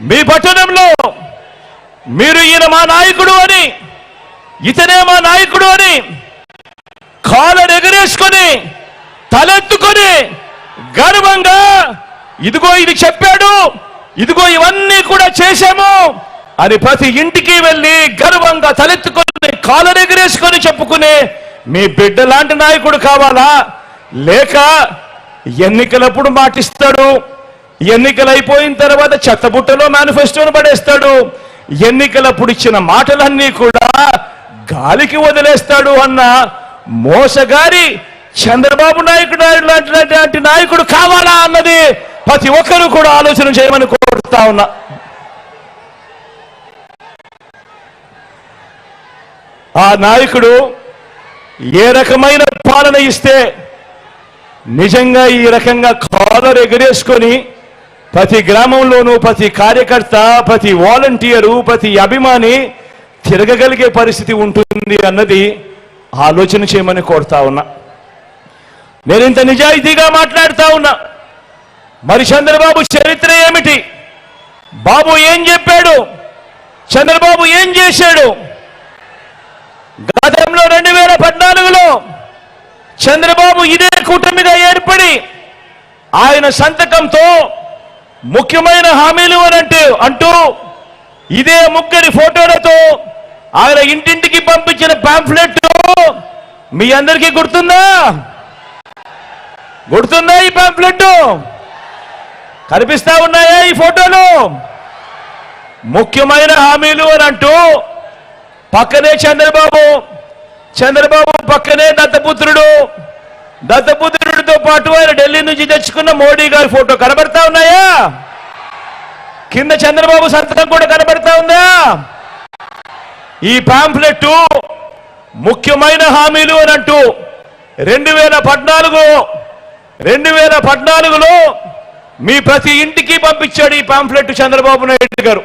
మీ పట్టణంలో మీరు ఈయన మా నాయకుడు అని ఇతనే మా నాయకుడు అని కాళ్ళను ఎగరేసుకొని తలెత్తుకొని గర్వంగా ఇదిగో ఇది చెప్పాడు ఇదిగో ఇవన్నీ కూడా చేశాము అని ప్రతి ఇంటికి వెళ్ళి గర్వంగా తలెత్తుకొని కాళ్ళను ఎగరేసుకొని చెప్పుకునే మీ బిడ్డ లాంటి నాయకుడు కావాలా? లేక ఎన్నికలప్పుడు మాటిస్తాడు? ఎన్నికలు అయిపోయిన తర్వాత చెత్తబుట్టలో మేనిఫెస్టోను పడేస్తాడు. ఎన్నికలప్పుడు ఇచ్చిన మాటలన్నీ కూడా గాలికి వదిలేస్తాడు అన్న మోసగారి చంద్రబాబు నాయుడు లాంటి లాంటి నాయకుడు కావాలా అన్నది ప్రతి ఒక్కరూ కూడా ఆలోచన చేయమని కోరుతా ఉన్నా. ఆ నాయకుడు ఏ రకమైన పాలన ఇస్తే నిజంగా ఈ రకంగా కాలర్ ఎగరేసుకొని ప్రతి గ్రామంలోనూ ప్రతి కార్యకర్త ప్రతి వాలంటీరు ప్రతి అభిమాని తిరగగలిగే పరిస్థితి ఉంటుంది అన్నది ఆలోచన చేయమని కోరుతా ఉన్నా. నేను ఇంత నిజాయితీగా మాట్లాడుతా ఉన్నా. మరి చంద్రబాబు చరిత్ర ఏమిటి? బాబు ఏం చెప్పాడు? చంద్రబాబు ఏం చేశాడు? గతంలో రెండు వేల పద్నాలుగులో చంద్రబాబు ఇదే కూటమిగా ఏర్పడి ఆయన సంతకంతో ముఖ్యమైన హామీలు అని అంటే అంటూ ఇదే ముగ్గురి ఫోటోలతో ఆయన ఇంటింటికి పంపించిన పాంఫ్లెట్ మీ అందరికీ గుర్తుందా? గుర్తుందా ఈ పాంఫ్లెట్ కనిపిస్తా ఉన్నాయా ఈ ఫోటోలు? ముఖ్యమైన హామీలు అని అంటూ పక్కనే చంద్రబాబు చంద్రబాబు పక్కనే దత్తపుత్రుడు దత్తపుత్రుడితో పాటు ఆయన ఢిల్లీ నుంచి తెచ్చుకున్న మోడీ గారి ఫోటో కనబడతా ఉన్నాయా? కింద చంద్రబాబు సంతకం కూడా కనబడతా ఉందా? ఈ పాంఫ్లెట్ ముఖ్యమైన హామీలు అని అంటూ రెండు వేల పద్నాలుగు రెండు వేల పద్నాలుగులో మీ ప్రతి ఇంటికి పంపించాడు ఈ పాంఫ్లెట్ చంద్రబాబు నాయుడు గారు.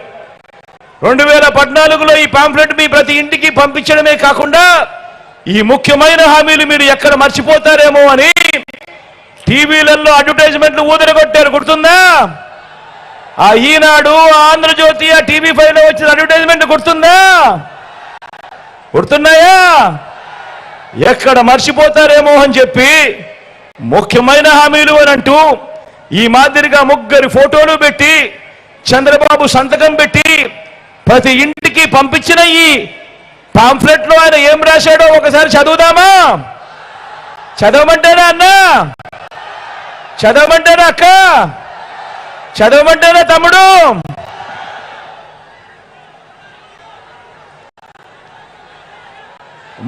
రెండు వేల పద్నాలుగులో ఈ పాంఫ్లెట్ మీ ప్రతి ఇంటికి పంపించడమే కాకుండా ఈ ముఖ్యమైన హామీలు మీరు ఎక్కడ మర్చిపోతారేమో అని టీవీలలో అడ్వర్టైజ్మెంట్లు ఊదరగొట్టారు గుర్తుందా? ఆ ఈనాడు ఆంధ్రజ్యోతి ఆ టీవీ ఫైవ్లో వచ్చిన అడ్వర్టైజ్మెంట్ గుర్తుందా? గుర్తున్నాయా? ఎక్కడ మర్చిపోతారేమో అని చెప్పి ముఖ్యమైన హామీలు అని అంటూ ఈ మాదిరిగా ముగ్గురి ఫోటోలు పెట్టి చంద్రబాబు సంతకం పెట్టి ప్రతి ఇంటికి పంపించిన ఈ పాంఫ్లెట్లో ఆయన ఏం రాశాడో ఒకసారి చదువుదామా? చదవమంటేనా అన్నా? చదవమంటేనా అక్క? చదవమంటేనా తమ్ముడు?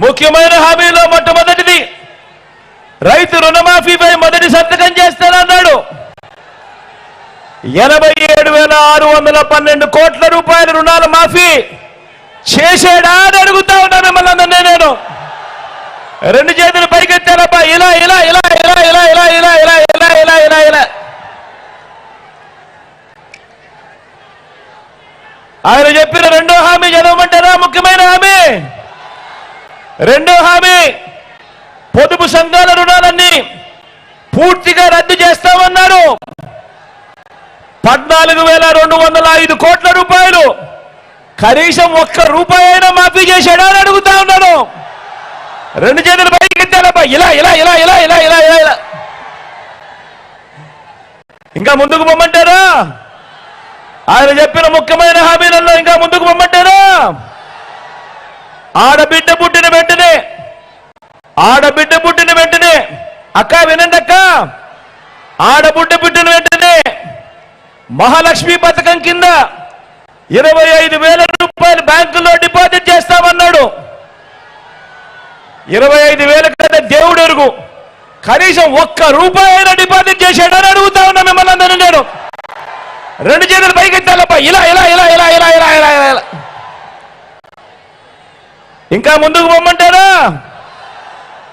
ముఖ్యమైన హామీలో మొట్టమొదటిది రైతు రుణమాఫీపై మొదటి సంతకం చేస్తానన్నాడు. ఎనభై ఏడు వేల ఆరు వందల పన్నెండు కోట్ల రూపాయల రుణాల మాఫీ చేశాడా అని అడుగుతా ఉన్నాను మిమ్మల్ని అందరినీ నేను. రెండు చేతులు పైకెత్తారబ్బా ఇలా ఇలా ఇలా ఇలా ఇలా ఇలా ఇలా ఇలా చేయలే. ఆయన చెప్పిన రెండో హామీ చదవమంటారా ముఖ్యమైన హామీ. రెండో హామీ పొదుపు సంఘాల రుణాలన్నీ పూర్తిగా రద్దు చేస్తామన్నారు పద్నాలుగు వేల రెండు వందల ఐదు కోట్ల రూపాయలు కనీసం ఒక్క రూపాయి అయినా మాఫీ చేశాడా అని అడుగుతా ఉన్నాను రెండు చేతులు పైకి ఎత్తాడబ్బా ఇలా ఇలా ఇలా ఇలా ఇలా ఇలా ఇలా ఇలా. ఇంకా ముందుకు పొమ్మంటారా? ఆయన చెప్పిన ముఖ్యమైన హామీలలో ఇంకా ముందుకు పొమ్మంటారా? ఆడబిడ్డ పుట్టిన వెంటనే ఆడబిడ్డ పుట్టిన వెంటనే అక్క వినండి అక్క ఆడబిడ్డ పుట్టిన వెంటనే మహాలక్ష్మి పథకం కింద ఇరవై ఐదు వేల రూపాయలు బ్యాంకులో డిపాజిట్ చేస్తామన్నాడు. ఇరవై ఐదు వేల కదా దేవుడు ఎరుగు. కనీసం ఒక్క రూపాయి డిపాజిట్ చేశాడని అడుగుతా ఉన్నా మిమ్మల్ని అందరూ నేను. రెండు చేతులు పైకి ఎత్తాలప్ప ఇలా ఇలా ఇలా ఇలా ఇలా ఇలా ఇలా ఇలా ఇలా. ఇంకా ముందుకు పొమ్మంటారా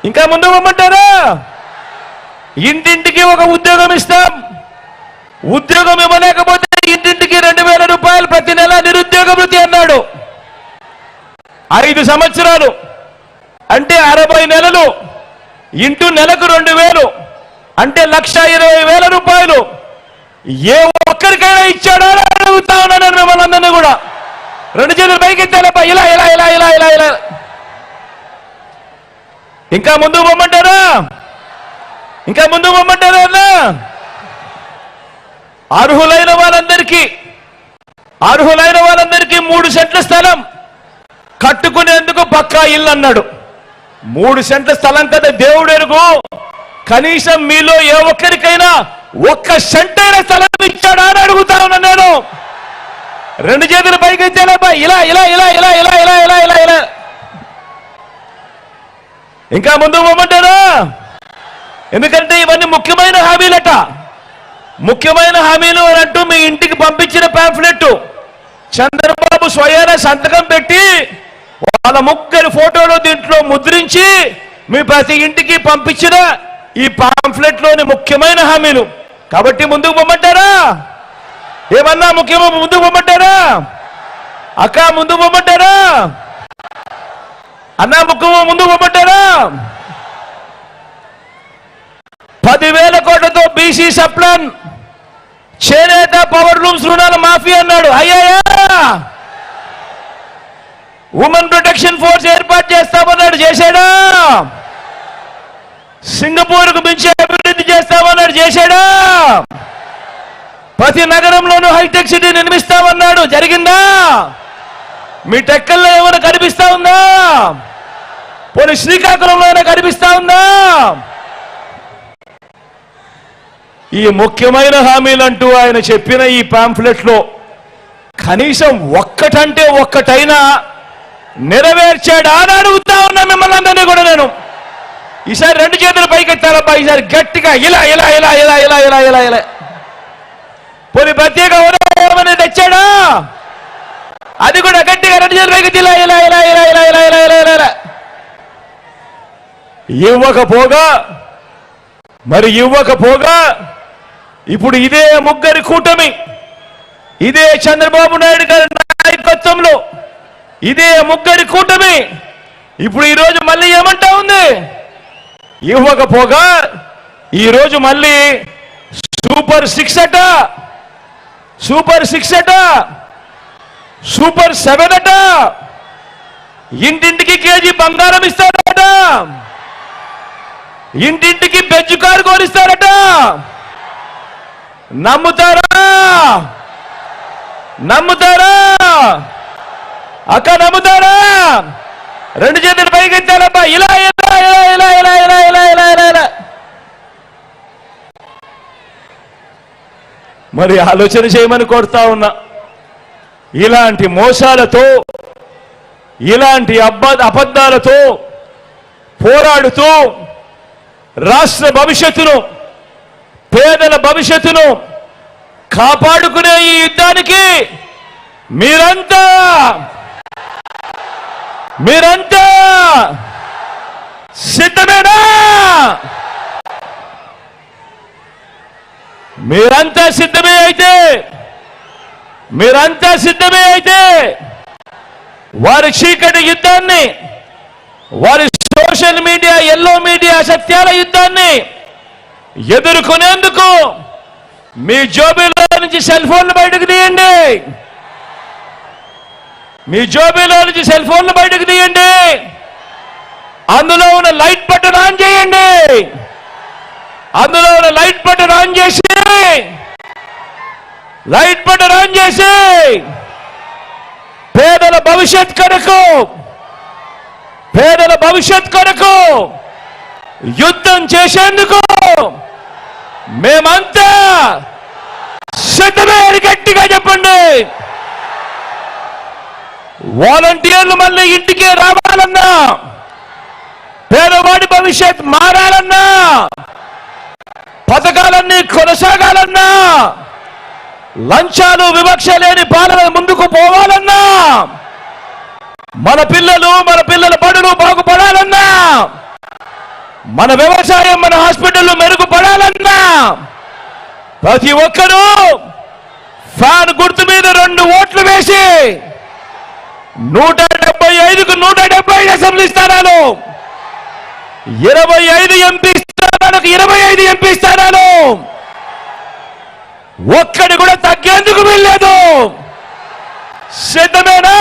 ఇంకా ముందుకు పొమ్మంటారా ఇంటింటికి ఒక ఉద్యోగం ఇస్తాం. ఉద్యోగం ఇవ్వలేకపోతే ఇంటింటికి రెండు వేల రూపాయలు ప్రతి నెల నిరుద్యోగ వృత్తి అన్నాడు. ఐదు సంవత్సరాలు. అంటే అరవై నెలలు. ఇంటూ నెలకు రెండు వేలు అంటే లక్ష ఇరవై వేల రూపాయలు. ఏ ఒక్కరికైనా ఇచ్చాడా అడుగుతా అడుగుతా ఉన్నాను కూడా. రెండు చేతులు పైకి తెలప ఇలా ఇలా ఇలా ఇలా ఇలా ఇలా. ఇంకా ముందుకు పొమ్మంటారా ఇంకా ముందుకు పొమ్మంటారా అన్నా? అర్హులైన వాళ్ళందరికీ అర్హులైన వాళ్ళందరికీ మూడు సెంట్ల స్థలం కట్టుకునేందుకు పక్కా ఇల్లు అన్నాడు. మూడు సెంట్ల స్థలం కదా దేవుడు ఎరుగు. కనీసం మీలో ఏ ఒక్కరికైనా ఒక్క సెంటైన స్థలం ఇచ్చాడా అని అడుగుతాను నేను. రెండు చేతులు పైకి ఇచ్చానబ్బా ఇలా ఇలా ఇలా ఇలా ఇలా ఇలా ఇలా ఇలా ఇలా. ఇంకా ముందు పోమంటారా? ఎందుకంటే ఇవన్నీ ముఖ్యమైన హామీలట. ముఖ్యమైన హామీలు అని అంటూ మీ ఇంటికి పంపించిన పాంఫ్లెట్ చంద్రబాబు స్వయాన సంతకం పెట్టి వాళ్ళ ముగ్గురి ఫోటోలు దీంట్లో ముద్రించి మీ ప్రతి ఇంటికి పంపించిన ఈ పాంఫ్లెట్లోని ముఖ్యమైన హామీలు. కాబట్టి ముందుకు పొమ్మంటారా? ఏమన్నా ముఖ్యమో ముందుకు పొమ్మంటారా? అక్క ముందుకు పొమ్మంటారా? అన్నా ముఖ్యమో ముందుకు పొమ్మంటారా? పదివేల కోట్లతో బీసీ సప్లాన్ చేనేత పవర్ లూమ్స్ రుణాల మాఫీ అన్నాడు. అయ్యాయా ఉమెన్ ప్రొటెక్షన్ ఫోర్స్ ఏర్పాటు చేస్తామన్నాడు చేశాడా? సింగపూర్కు మించి అభివృద్ధి చేస్తామన్నాడు చేశాడా? ప్రతి నగరంలోనూ హైటెక్ సిటీ నిర్మిస్తామన్నాడు జరిగిందా? మీ టెక్కల్లో ఏమైనా కనిపిస్తా ఉందా? పోనీ శ్రీకాకుళంలో ఏమైనా కనిపిస్తా ఉందా? ఈ ముఖ్యమైన హామీలంటూ ఆయన చెప్పిన ఈ పాంఫ్లెట్లో కనీసం ఒక్కటంటే ఒక్కటైనా నెరవేర్చాడా అని అడుగుతా ఉన్నా మిమ్మల్ని అందరినీ కూడా నేను ఈసారి రెండు చేతులు పైకెత్తారబ్బా ఈసారి గట్టిగా ఇలా ఇలా ఇలా ఇలా ఇలా ఇలా ఇలా ఇలా పోనీ ప్రత్యేక హోదా తెచ్చాడా అది కూడా గట్టిగా రెండు చేతులు పైకి ఇలా ఇలా ఇలా ఇలా ఇలా ఇలా ఇలా ఇలా ఇలా ఇలా ఇవ్వకపోగా మరి ఇవ్వకపోగా ఇప్పుడు ఇదే ముగ్గురి కూటమి ఇదే చంద్రబాబు నాయుడు గారి నాయకత్వంలో ఇదే ముగ్గురి కూటమి. ఇప్పుడు ఈరోజు మళ్ళీ ఏమంటా ఉంది? ఇవ్వకపోగా ఈరోజు మళ్ళీ సూపర్ సిక్స్ అట. సూపర్ సిక్స్ అట. సూపర్ సెవెన్ అట. ఇంటింటికి కేజీ బంగారం ఇస్తారట. ఇంటింటికి బెజ్ కారు కోరిస్తారట నమ్ముతారా? నమ్ముతారా? అక్క నమ్ముతారా? రెండు చేతులు పైకి ఇలా ఇలా ఇలా ఇలా ఇలా ఇలా ఇలా ఇలా ఇలా ఇలా. మరి ఆలోచన చేయమని కోరుతా ఉన్నా. ఇలాంటి మోసాలతో ఇలాంటి అబ్బ అబద్ధాలతో పోరాడుతూ రాష్ట్ర భవిష్యత్తును పేదల భవిష్యత్తును కాపాడుకునే ఈ యుద్ధానికి మీరంతా మీరంతా సిద్ధమేనా? మీరంతా సిద్ధమే అయితే మీరంతా సిద్ధమే అయితే వారి చీకటి యుద్ధాన్ని వారి సోషల్ మీడియా ఎల్లో మీడియా సత్యాల యుద్ధాన్ని ఎదుర్కొనేందుకు మీ జోబీలో నుంచి సెల్ ఫోన్లు బయటకు తీయండి. మీ జోబీలో నుంచి సెల్ ఫోన్లు బయటకు తీయండి. అందులో ఉన్న లైట్ బటన్ ఆన్ చేయండి. అందులో ఉన్న లైట్ బటన్ ఆన్ చేసి లైట్ బటన్ ఆన్ చేసి పేదల భవిష్యత్ కొరకు పేదల భవిష్యత్ కొరకు యుద్ధం చేసేందుకు మేమంతా సిద్ధమే గట్టిగా చెప్పండి. వాలంటీర్లు మళ్ళీ ఇంటికి రావాలన్నా పేదవాడి భవిష్యత్ మారాలన్నా పథకాలన్నీ కొనసాగాలన్నా లంచాలు వివక్ష లేని పాలన ముందుకు పోవాలన్నా మన పిల్లలు మన పిల్లల బడులు బాగుపడాలన్నా మన వ్యవసాయం మన హాస్పిటల్లో మెరుగుపడాలన్నా ప్రతి ఒక్కరూ ఫ్యాన్ గుర్తు మీద రెండు ఓట్లు వేసి నూట డెబ్బై ఐదుకు నూట డెబ్బై ఐదు అసెంబ్లీ స్థానాలు. ఇరవై ఐదు ఎంపీ స్థానాలకు ఇరవై ఐదు ఎంపీ స్థానాలు. ఒక్కడి కూడా తగ్గేందుకు వీల్లేదు. సిద్ధమేనా?